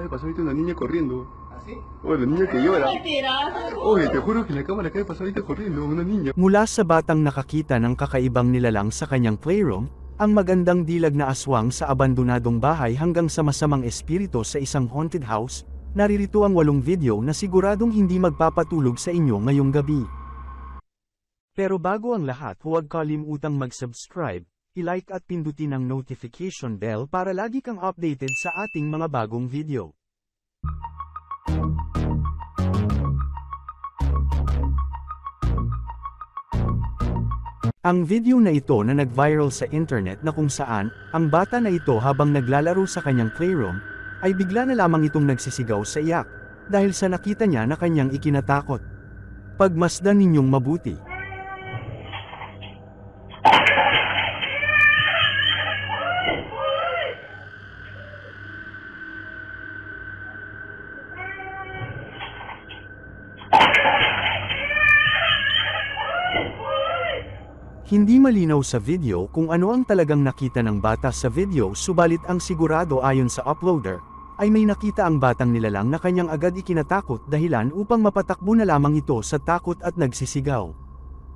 De pasar ahorita una niña corriendo. ¿Así? Oye, la niña que llora. Oye, te juro que en la cámara acaba de pasar ahorita corriendo una niña. Mula sa batang nakakita ng kakaibang nilalang sa kanyang playroom, ang magandang dilag na aswang sa abandonadong bahay hanggang sa masamang espiritu sa isang haunted house, naririto ang walong video na siguradong hindi magpapatulog sa inyo ngayong gabi. Pero bago ang lahat huwag kalimutang mag-subscribe, i-like at pindutin ang notification bell para lagi kang updated sa ating mga bagong video. Ang video na ito na nag-viral sa internet na kung saan, ang bata na ito habang naglalaro sa kanyang playroom, ay bigla na lamang itong nagsisigaw sa iyak, dahil sa nakita niya na kanyang ikinatakot. Pagmasdan ninyong mabuti. Hindi malinaw sa video kung ano ang talagang nakita ng bata sa video subalit ang sigurado ayon sa uploader, ay may nakita ang batang nilalang na kanyang agad ikinatakot dahilan upang mapatakbo na lamang ito sa takot at nagsisigaw.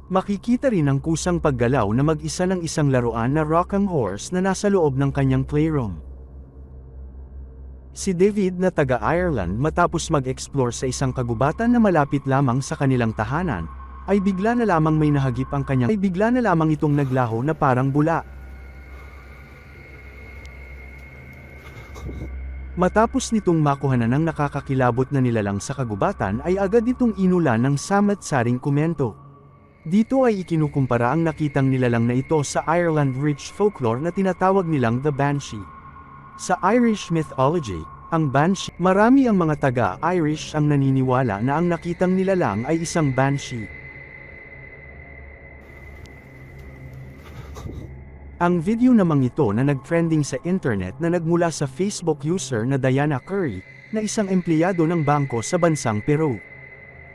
Makikita rin ang kusang paggalaw na mag-isa ng isang laruan na rocking horse na nasa loob ng kanyang playroom. Si David na taga-Ireland matapos mag-explore sa isang kagubatan na malapit lamang sa kanilang tahanan, ay bigla na lamang may nahagip ang kanyang ay bigla na lamang itong naglaho na parang bula. Matapos nitong makuhanan ng nakakakilabot na nilalang sa kagubatan ay agad itong inulan ng samat-saring komento. Dito ay ikinukumpara ang nakitang nilalang na ito sa Ireland rich folklore na tinatawag nilang the Banshee. Sa Irish mythology, ang Banshee, marami ang mga taga-Irish ang naniniwala na ang nakitang nilalang ay isang Banshee. Ang video namang ito na nag-trending sa internet na nagmula sa Facebook user na Diana Curry, na isang empleyado ng bangko sa bansang Peru.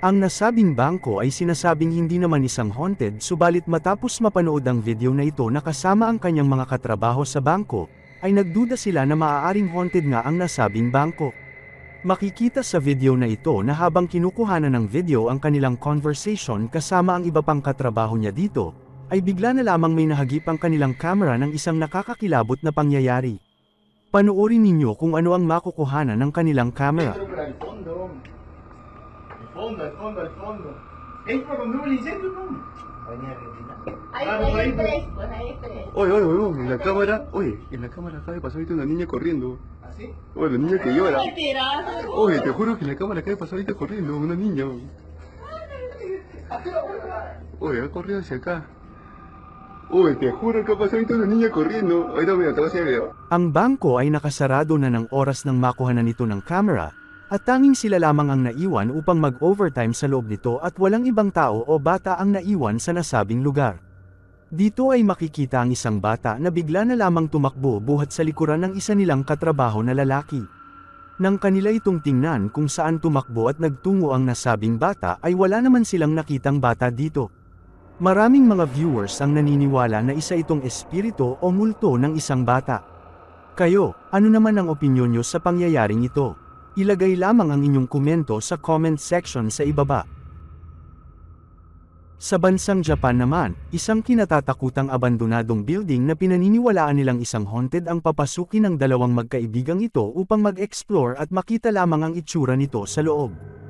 Ang nasabing bangko ay sinasabing hindi naman isang haunted subalit matapos mapanood ang video na ito na kasama ang kanyang mga katrabaho sa bangko, ay nagduda sila na maaaring haunted nga ang nasabing bangko. Makikita sa video na ito na habang kinukuhanan ng video ang kanilang conversation kasama ang iba pang katrabaho niya dito, ay bigla na lamang may nahagip ang kanilang camera ng isang nakakakilabot na pangyayari. Panoorin ninyo kung ano ang makukuhanan ng kanilang al fondo. Al fondo, al fondo, donde hubo el incendio, ¿no? Hay, Ah, hay pues hay tres. Oye, oye, oye, en la cámara, oye, en la cámara acaba de pasar ahorita una niña corriendo. ¿Así? Oye, la niña que llora. Oye, te juro que en la cámara acaba de pasar ahorita corriendo una niña. Oye, ha corrido hacia acá. Oye, te juro que pasado ahorita una niña corriendo. Ahorita mira, te voy a hacer el video. Ang bangko ay nakasarado na ng oras ng makuhanan nito ng camera, at tanging sila lamang ang naiwan upang mag-overtime sa loob nito at walang ibang tao o bata ang naiwan sa nasabing lugar. Dito ay makikita ang isang bata na bigla na lamang tumakbo buhat sa likuran ng isa nilang katrabaho na lalaki. Nang kanila itong tingnan kung saan tumakbo at nagtungo ang nasabing bata ay wala naman silang nakitang bata dito. Maraming mga viewers ang naniniwala na isa itong espiritu o multo ng isang bata. Kayo, ano naman ang opinyon nyo sa pangyayaring ito? Ilagay lamang ang inyong komento sa comment section sa ibaba. Sa bansang Japan naman, isang kinatatakutang abandonadong building na pinaniniwalaan nilang isang haunted ang papasukin ng dalawang magkaibigang ito upang mag-explore at makita lamang ang itsura nito sa loob.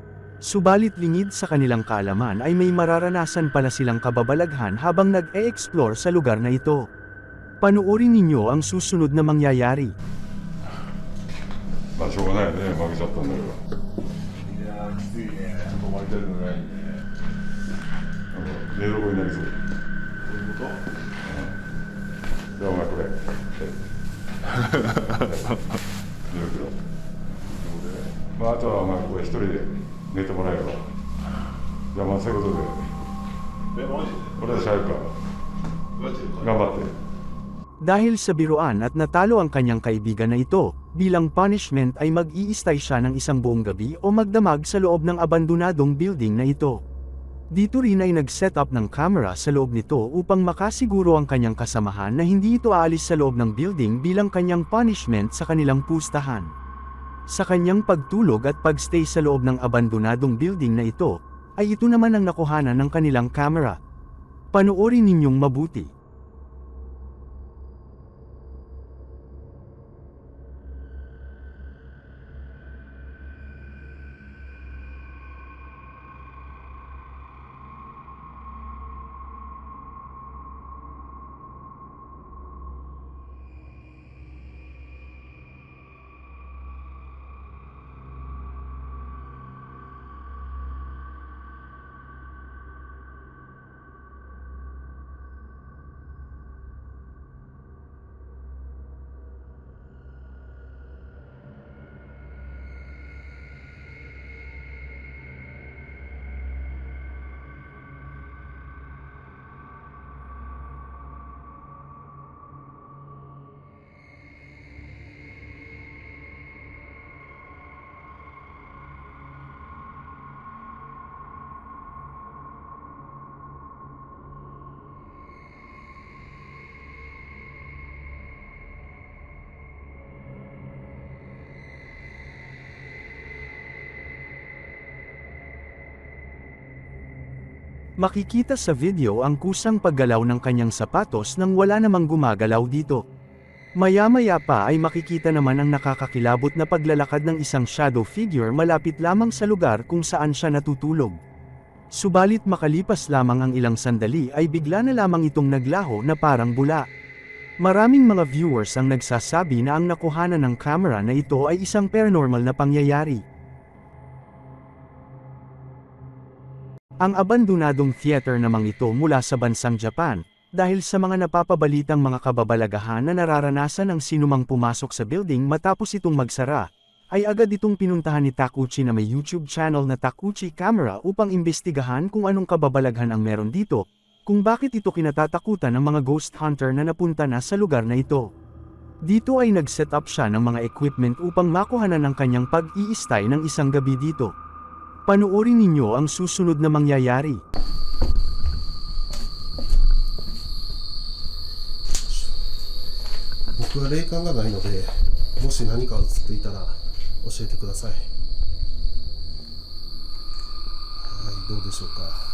Subalit lingid sa kanilang kaalaman ay may mararanasan pala silang kababalaghan habang nag-e-explore sa lugar na ito. Panuorin ninyo ang susunod na mangyayari. まあしょうがないよね負けちゃったんだけどいやーきついねちょっと巻いてるのないねなんか寝ろになりそうそういうことじゃあお前これ寝てもらえばじゃあまあそういうことでえマジ俺はシャイかマジで頑張って Dahil sa biruan at natalo ang kanyang kaibigan na ito, bilang punishment ay mag-iistay siya ng isang buong gabi o magdamag sa loob ng abandonadong building na ito. Dito rin ay nag-set up ng camera sa loob nito upang makasiguro ang kanyang kasamahan na hindi ito aalis sa loob ng building bilang kanyang punishment sa kanilang pustahan. Sa kanyang pagtulog at pagstay sa loob ng abandonadong building na ito, ay ito naman ang nakuhanan ng kanilang camera. Panoorin ninyong mabuti. Makikita sa video ang kusang paggalaw ng kanyang sapatos nang wala namang gumagalaw dito. Maya-maya pa ay makikita naman ang nakakakilabot na paglalakad ng isang shadow figure malapit lamang sa lugar kung saan siya natutulog. Subalit makalipas lamang ang ilang sandali ay bigla na lamang itong naglaho na parang bula. Maraming mga viewers ang nagsasabi na ang nakuhanan ng camera na ito ay isang paranormal na pangyayari. Ang abandonadong theater namang ito mula sa bansang Japan, dahil sa mga napapabalitang mga kababalagahan na nararanasan ng sinumang pumasok sa building matapos itong magsara, ay agad itong pinuntahan ni Takuchi na may YouTube channel na Takuchi Camera upang imbestigahan kung anong kababalaghan ang meron dito, kung bakit ito kinatatakutan ng mga ghost hunter na napunta na sa lugar na ito. Dito ay nag-set up siya ng mga equipment upang makuhanan ng kanyang pag-iistay ng isang gabi dito. Panoorin ninyo ang susunod na mangyayari. 僕は霊感がないのでもし何か映っていたら教えてくださいはいどうでしょうか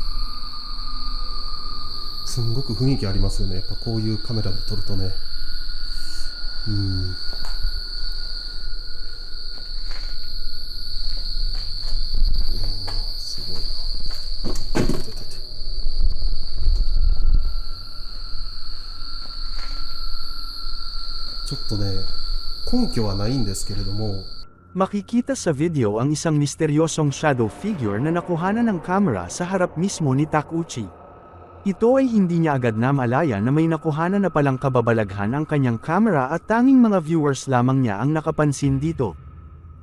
すんごく雰囲気ありますよね。やっぱこういうカメラで撮るとね。うん。根拠はないんですけれども Makikita sa video ang isang misteryosong shadow figure na nakuhanan ng camera sa harap mismo ni Takuchi. Ito ay hindi niya agad na malaya na may nakuhanan na palang kababalaghan ang kanyang camera at tanging mga viewers lamang niya ang nakapansin dito.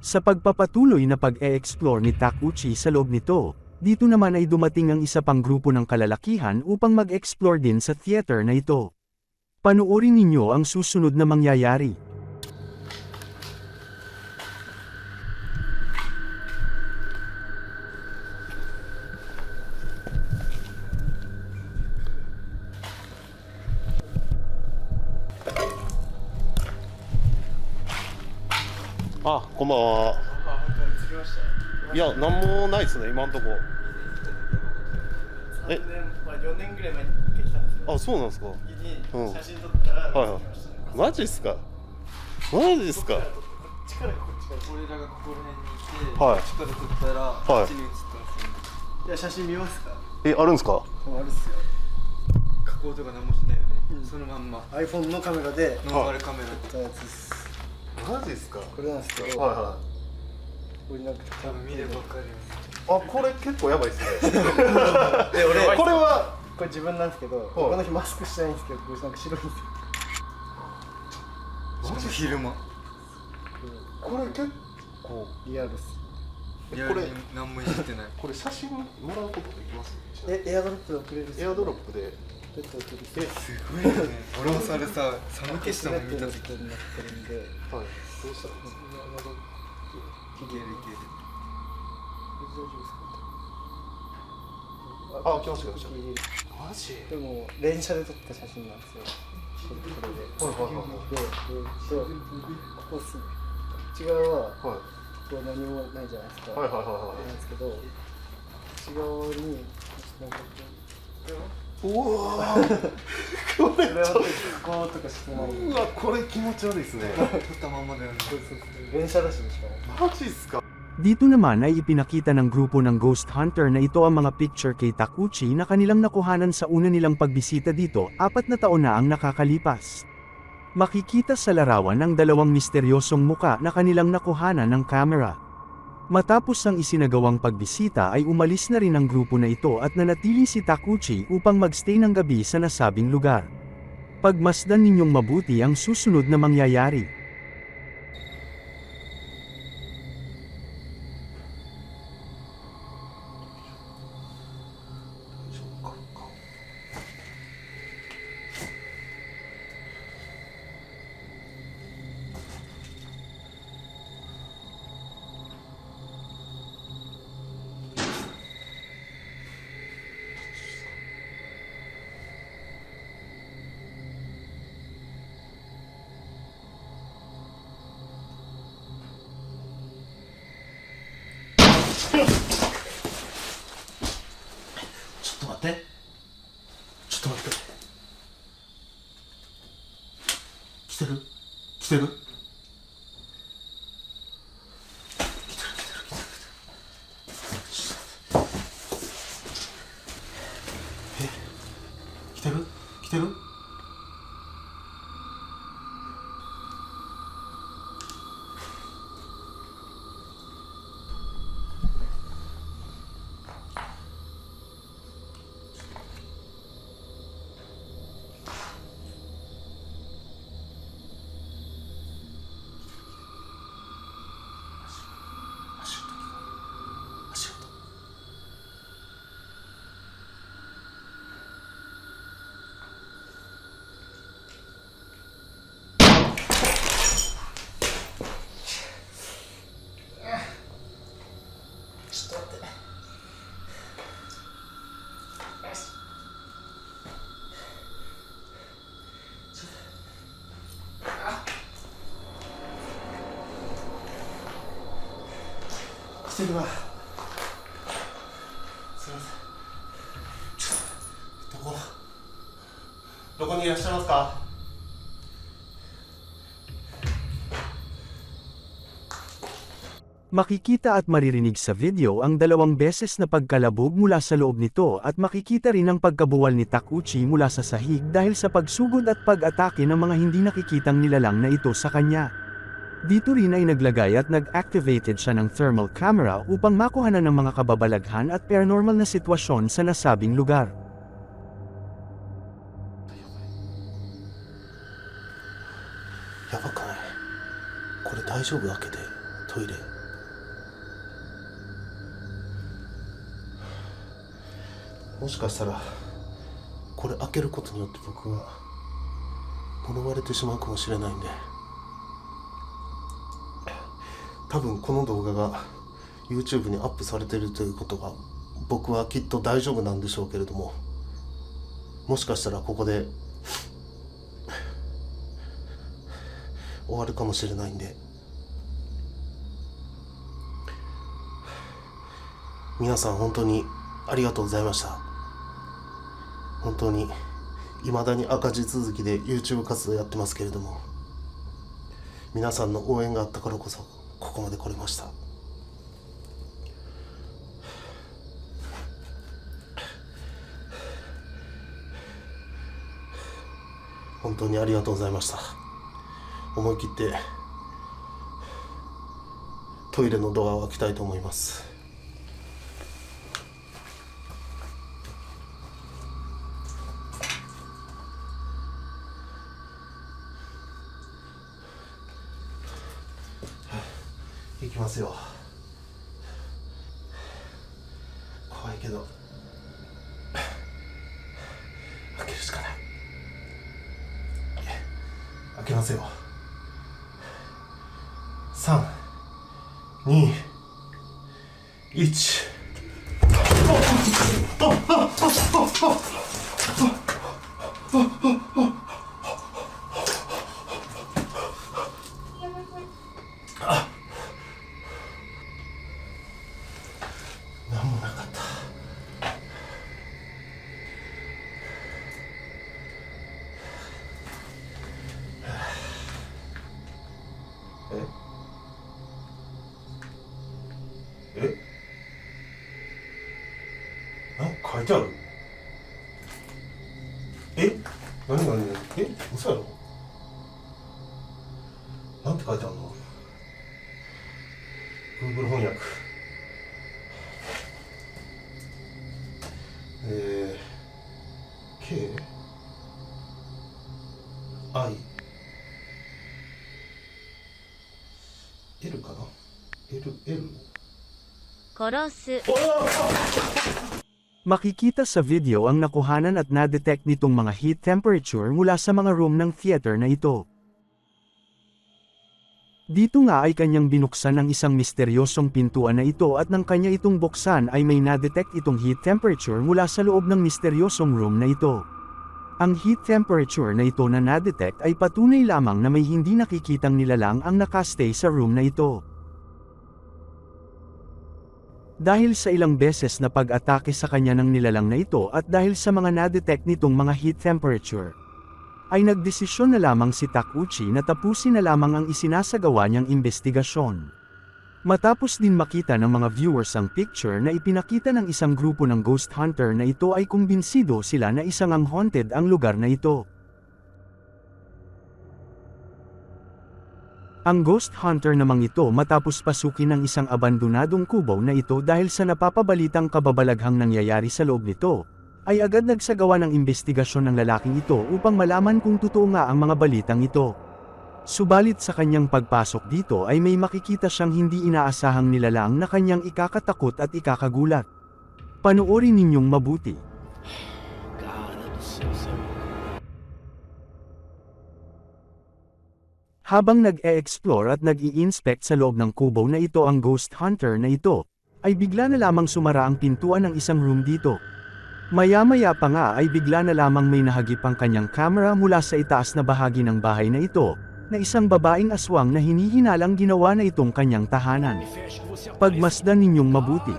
Sa pagpapatuloy na pag-e-explore ni Takuchi sa loob nito, dito naman ay dumating ang isa pang grupo ng kalalakihan upang mag-explore din sa theater na ito. Panoorin ninyo ang susunod na mangyayari. こんばんはあ、いやなんもないですね今んとこえ？3年、まあ4年ぐらい前に一回来たんですけど、あそうなんですか写真撮ったら、はいはいマジっすか？マジっすか？こっちからこっちから。俺らがここら辺にいて、はいこっちから撮ったら、はいこっちに映ってますね。いや、写真見ますか？えあるんですか？あるっすよ。加工とか何もしないよね。そのまんま。iPhone のカメラでノーマルカメラで。撮ったやつです。マジっすか？これなんですけど、はいはい。これなんか多分見ればわかるよ。あこれ結構やばいっすね。で、俺、これは？これ自分なんですけど、他の日マスクしてないんですけど、これなんか白いんですよ。しか？も昼間これ結構リアルっす。リアルに何もいじってない。これ写真もらうことできます？えエアドロップで送れるエアドロップでどうやって送るっすごい。ね俺もそれさ寒気したの見た時になってるんではい。どうしたらエアドロップい。ける大丈夫ですかあ来ました来ましたマジでも連写で撮った写真なんですよこれではい。はい。はい。はい。でででここっすねこっち側ははい。こう何もない。じゃない。ですかはい。はい。はい。はい。なんですけどこっち側になんかこうわこれはこうとかしてないーうわこれ気持ち悪いですね撮ったまんまだよねそうそうそう連写だしねしかもマジっすか Dito naman ay ipinakita ng grupo ng Ghost Hunter na ito ang mga picture kay Takuchi na kanilang nakuhanan sa una nilang pagbisita dito, apat na taon na ang nakakalipas. Makikita sa larawan ang dalawang misteryosong muka na kanilang nakuhanan ng camera. Matapos ang isinagawang pagbisita ay umalis na rin ang grupo na ito at nanatili si Takuchi upang magstay ng gabi sa nasabing lugar. Pagmasdan ninyong mabuti ang susunod na mangyayari. 来てる？わすいませんちょっとどこどこにいらっしゃいますか Makikita at maririnig sa video ang dalawang beses na pagkalabog mula sa loob nito at makikita rin ang pagkabuwal ni Takuchi mula sa sahig dahil sa pagsugod at pag-atake ng mga hindi nakikitang nilalang na ito sa kanya. Dito rin ay naglagay at nag-activated siya ng thermal camera upang makuhanan ng mga kababalaghan at paranormal na sitwasyon sa nasabing lugar. やばくないこれ大丈夫開けてトイレもしかしたらこれ開けることによって僕は呪われてしまうかもしれないんで 多分この動画が YouTube にアップされてるということが僕はきっと大丈夫なんでしょうけれどももしかしたらここで 終わるかもしれないんで皆さん本当にありがとうございました。本当に未だに赤字続きで YouTube 活動やってますけれども皆さんの応援があったからこそここまで来れました。本当にありがとうございました。思い切ってトイレのドアを開けたいと思います。ますよ。怖いけど。開けるしかない。開けますよ。321何なんて書いてあるの Google 翻訳えー、K I L かな L L殺す Makikita sa video ang nakuhanan at na-detect nitong mga heat temperature mula sa mga room ng theater na ito. Dito nga ay kanyang binuksan ang isang misteryosong pintuan na ito at nang kanya itong buksan ay may na-detect itong heat temperature mula sa loob ng misteryosong room na ito. Ang heat temperature na ito na na-detect ay patunay lamang na may hindi nakikitang nilalang ang nakastay sa room na ito. Dahil sa ilang beses na pag-atake sa kanya ng nilalang na ito at dahil sa mga na-detect nitong mga heat temperature, ay nagdesisyon na lamang si Takuchi na tapusin na lamang ang isinasagawa niyang investigasyon. Matapos din makita ng mga viewers ang picture na ipinakita ng isang grupo ng ghost hunter na ito ay kumbinsido sila na isang ang haunted ang lugar na ito. Ang ghost hunter namang ito matapos pasukin ng isang abandonadong kubo na ito dahil sa napapabalitang kababalaghang nangyayari sa loob nito, ay agad nagsagawa ng investigasyon ng lalaking ito upang malaman kung totoo nga ang mga balitang ito. Subalit sa kanyang pagpasok dito ay may makikita siyang hindi inaasahang nilalang na kanyang ikakatakot at ikakagulat. Panoorin ninyong mabuti. Habang nag-e-explore at nag-i-inspect sa loob ng kubo na ito ang ghost hunter na ito, ay bigla na lamang sumara ang pintuan ng isang room dito. Maya-maya pa nga ay bigla na lamang may nahagip ang kanyang camera mula sa itaas na bahagi ng bahay na ito, na isang babaeng aswang na hinihinalang ginawa na itong kanyang tahanan. Pagmasdan ninyong mabuti.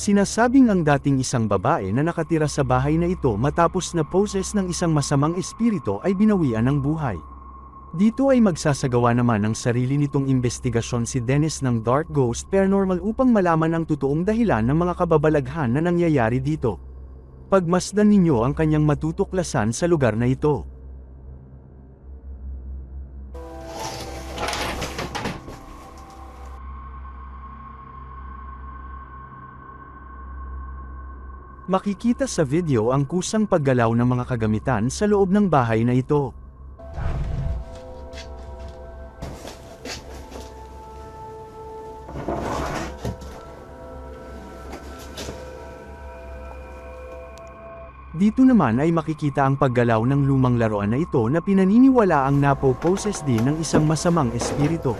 Sinasabing ang dating isang babae na nakatira sa bahay na ito matapos na poses ng isang masamang espiritu ay binawian ng buhay. Dito ay magsasagawa naman ng sarili nitong investigasyon si Dennis ng Dark Ghost Paranormal upang malaman ang totoong dahilan ng mga kababalaghan na nangyayari dito. Pagmasdan ninyo ang kanyang matutuklasan sa lugar na ito. Makikita sa video ang kusang paggalaw ng mga kagamitan sa loob ng bahay na ito. Dito naman ay makikita ang paggalaw ng lumang laruan na ito na pinaniniwala ang napoposes din ng isang masamang espiritu.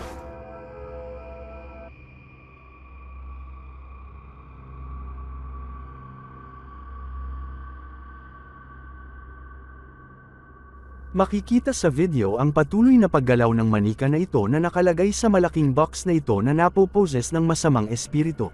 Makikita sa video ang patuloy na paggalaw ng manika na ito na nakalagay sa malaking box na ito na napoposes ng masamang espiritu.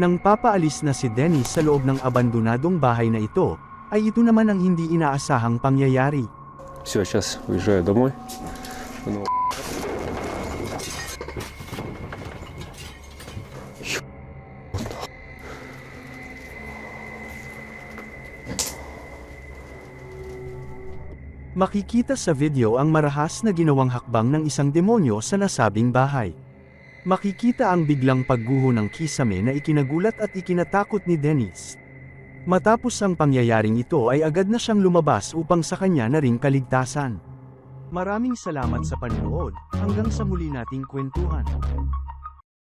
Nang papaalis na si Dennis sa loob ng abandonadong bahay na ito, ay ito naman ang hindi inaasahang pangyayari. Все, сейчас уезжаю домой. Ну... Makikita sa video ang marahas na ginawang hakbang ng isang demonyo sa nasabing bahay. Makikita ang biglang pagguho ng kisame na ikinagulat at ikinatakot ni Dennis. Matapos ang pangyayaring ito ay agad na siyang lumabas upang sa kanya na ring kaligtasan. Maraming salamat sa panonood, hanggang sa muli nating kwentuhan.